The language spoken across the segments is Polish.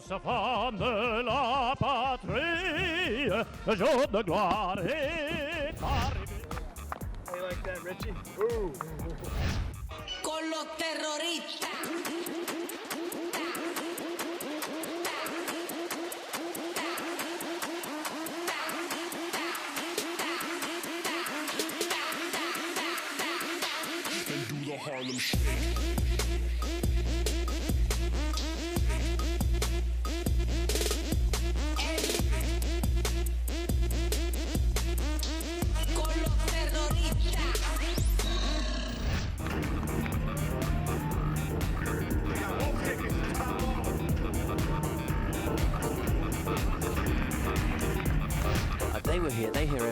sa femme de la patrie, jour de gloire est arrivé. How you like that, Richie? con los terroristas. Con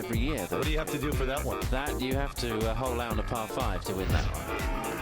every year. Though. What do you have to do for that one? That you have to uh, hole out on a par five to win that one.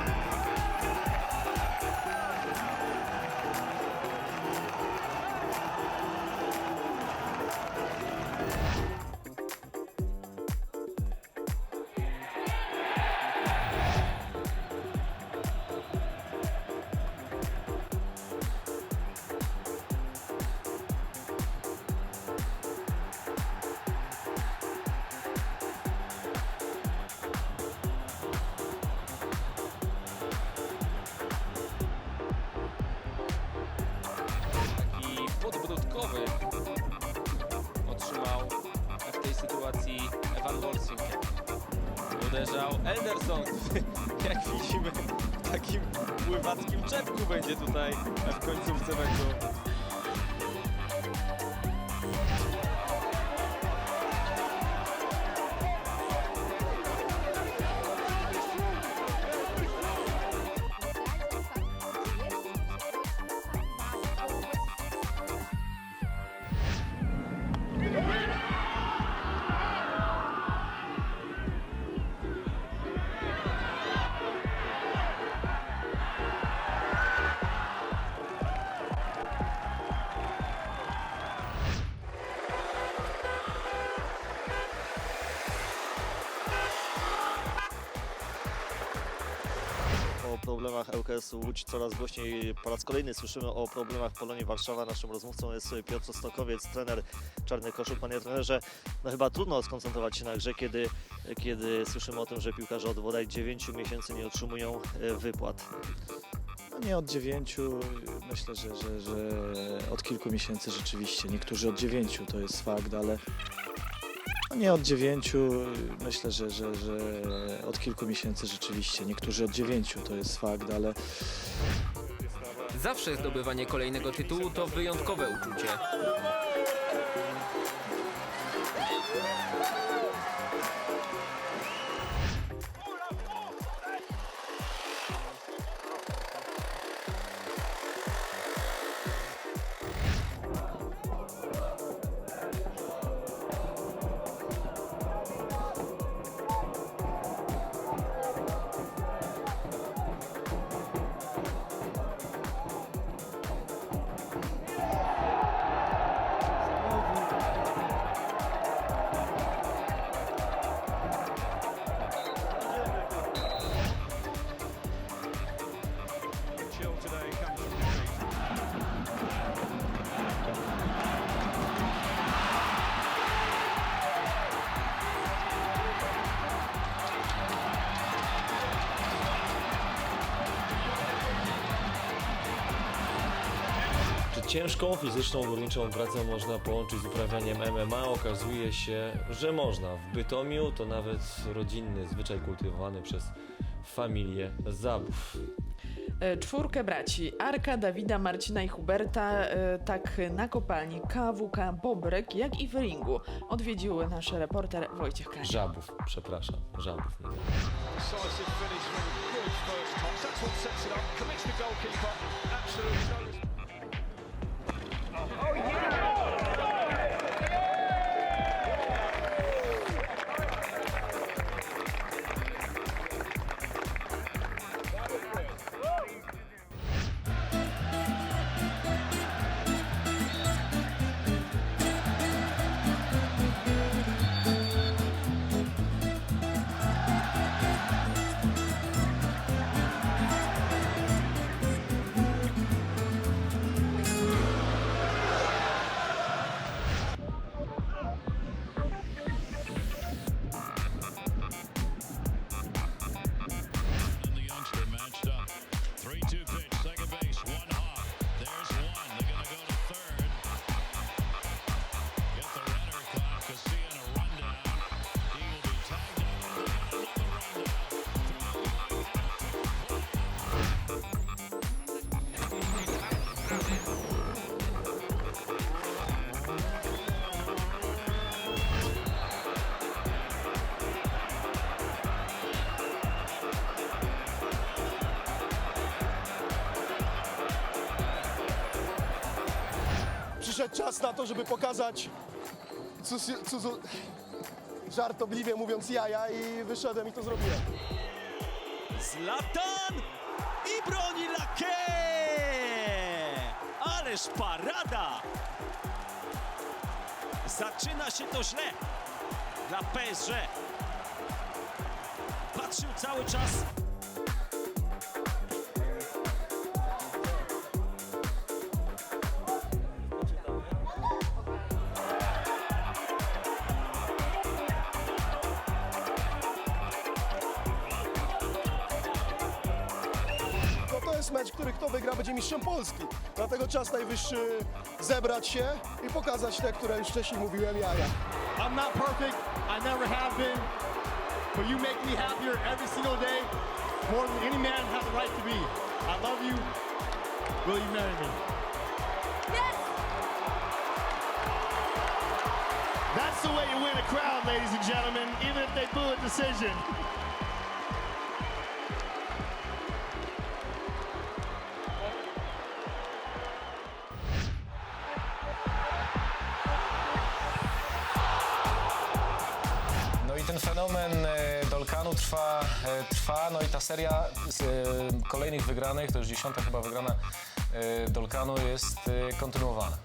Otrzymał w tej sytuacji Evan Wolsing. Uderzał Elderson, jak widzimy w takim pływackim czepku będzie tutaj w końcówce meczu. ŁKS-u Łódź coraz głośniej po raz kolejny słyszymy o problemach Polonii Warszawa. Naszym rozmówcą jest Piotr Stokowiec, trener Czarny Koszul. Panie trenerze, no chyba trudno skoncentrować się na grze, kiedy, kiedy słyszymy o tym, że piłkarze od bodaj 9 miesięcy nie otrzymują e, wypłat. No nie od dziewięciu, myślę, że, że, że od kilku miesięcy rzeczywiście. Niektórzy od dziewięciu to jest fakt, ale nie od dziewięciu, myślę, że, że, że od kilku miesięcy rzeczywiście. Niektórzy od dziewięciu to jest fakt, ale Zawsze zdobywanie kolejnego tytułu to wyjątkowe uczucie. Ciężką fizyczną górniczą pracę można połączyć z uprawianiem MMA? Okazuje się, że można. W Bytomiu to nawet rodzinny zwyczaj kultywowany przez familię Zabów. E, Czwórkę braci Arka, Dawida, Marcina i Huberta, e, tak na kopalni KWK Bobrek, jak i w ringu odwiedził nasz reporter Wojciech Kraś. Żabów, przepraszam, Żabów. Decisive finish from good first touch. That's what sets it up. Commits the goalkeeper. Absolutely no czas na to, żeby pokazać cóż, żartobliwie mówiąc jaja i wyszedłem i to zrobiłem. Zlatan i broni Lake! Ależ parada! Zaczyna się to źle dla PSG. Patrzył cały czas kto wygra będzie mistrzem Polski. Dlatego czas najwyższy zebrać się i pokazać te, które już wcześniej mówiłem, jaja. I'm not perfect. I never have been. But you make me happier every single day more than any man has a right to be. I love you. Will you marry me? Yes! That's the way you win a crowd, ladies and gentlemen, even if they boo a decision. Ten fenomen e, Dolkanu trwa, e, trwa, no i ta seria z e, kolejnych wygranych, to już dziesiąta chyba wygrana e, Dolkanu jest e, kontynuowana.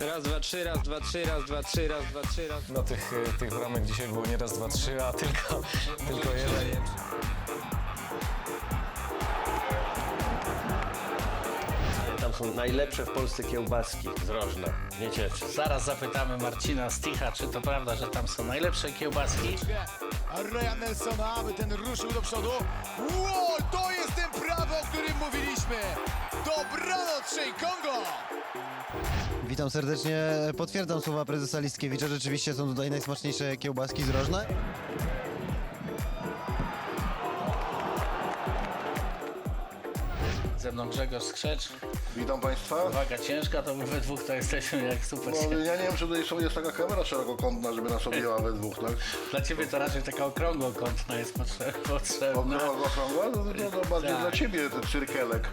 Raz, dwa, trzy, raz, dwa, trzy, raz, dwa, trzy, raz, dwa, trzy, raz. No tych, e, tych bramek dzisiaj było nie raz, dwa, trzy, a tylko, tylko jeden. Są najlepsze w Polsce kiełbaski z Rożna. Nie cieszy. Zaraz zapytamy Marcina Sticha, czy to prawda, że tam są najlepsze kiełbaski. Ryan Nelsona, aby ten ruszył do przodu. Wow, to jest ten prawo, o którym mówiliśmy. Dobranoc, Shea Kongo! Witam serdecznie. Potwierdzam słowa prezesa Listkiewicza. Rzeczywiście są tutaj najsmaczniejsze kiełbaski z Rożna. Ze mną Grzegorz Skrzecz. Witam Państwa. Waga ciężka, to my we dwóch to jesteśmy jak super. No, ja nie wiem, czy tutaj jest taka kamera szerokokątna, żeby nas objęła we dwóch, tak? Dla ciebie to raczej taka okrągłokątna jest potrze- potrzebna. Okrągła? No, no, no, bardziej Tak. dla Ciebie ten cyrkelek.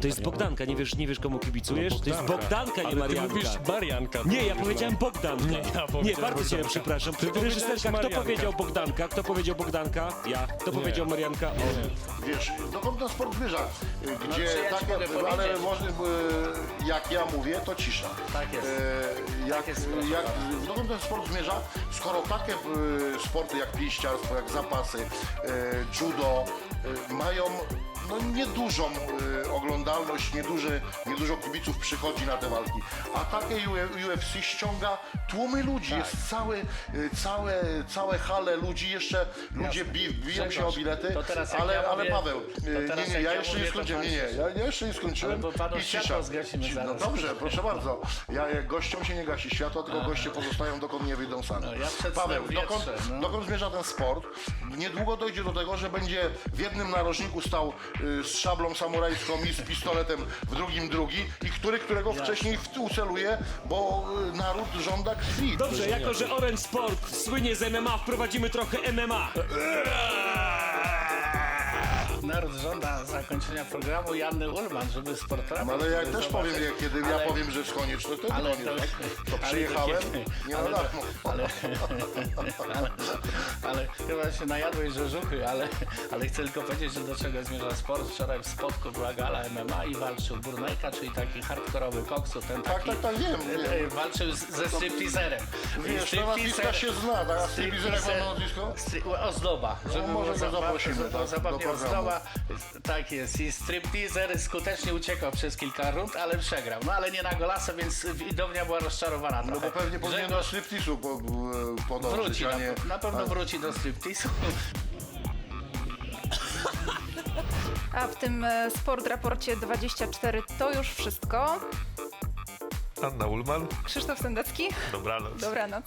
To jest Bogdanka, nie wiesz, nie wiesz komu kibicujesz? To jest Bogdanka, nie Marianka. Marianka. Nie, ja powiedziałem Bogdanka. Nie, ja Nie, bardzo cię przepraszam. Ty Reżyserka, kto powiedział Bogdanka? Kto powiedział Bogdanka? Ja. Kto powiedział Marianka? O. Wiesz, dokąd ten sport zmierza? Gdzie czy ja ci takie, mogę ale powiedzieć? może, e, jak ja mówię, to cisza. Tak jest. E, Jak, jest, proszę jak, pana. dokąd ten sport zmierza? Skoro takie e, sporty jak pięściarstwo, jak zapasy, e, judo e, mają no, niedużą e, oglądalność, nieduży, niedużo kibiców przychodzi na te walki. A takie U- UFC ściąga tłumy ludzi. Tak. Jest całe, e, całe, całe hale ludzi, jeszcze ludzie bi, biją się Grzegorz, o bilety. to teraz jak ale, ja ale mówię- Paweł, to e, teraz nie, nie, jak ja ja jeszcze mówię, nie to skończyłem. Nie, pan nie, ja, ja jeszcze nie skończyłem. Ale bo panu I światło cisza. zgasimy Ci- zaraz. No dobrze, proszę bardzo. Ja, jak gościom się nie gasi światła, tylko goście pozostają dokąd nie wyjdą sami. No, ja przed Paweł, snem dokąd, no. dokąd zmierza ten sport? Niedługo dojdzie do tego, że będzie w jednym narożniku stał y, z szablą samurajską i z pistoletem, w drugim drugi i który, którego wcześniej w- uceluje, bo y, naród żąda krwi. Dobrze, jako że Orange Sport słynie z MMA, wprowadzimy trochę MMA. Naród żąda zakończenia programu Janny Ulman, żeby sportować. No, ale ja też powiem, jak, kiedy ja ale- powiem, że jest koniec, to ale koniec, to- tak? To ale przyjechałem, to- nie ale ale, ale, ale chyba się najadłeś rzeżuchy, ale, ale chcę tylko powiedzieć, że do czego zmierza sport. Wczoraj w spotku była gala MMA i walczył Burnejka, czyli taki hardkorowy koksu, ten Tak, taki... tak, tak, wiem, e, wiem. Walczył z, ze stripteaserem. Wiesz, to nazwiska się zna, tak? A stripteaser jak ma na nazwisko? Ozdoba. No, może go zaprosimy, tak, Zabawnie programu. Tak jest. I stripteaser skutecznie uciekał przez kilka rund, ale przegrał. No ale nie na golasa, więc widownia była rozczarowana No bo pewnie powinien do Grzegorz striptizu po, e, podążyć, wróci, a na, nie... na pewno a- wróci do stripteasu. A w tym e, Sport Raporcie 24 to już wszystko. Anna Ulman, Krzysztof Sendecki, dobranoc. dobranoc.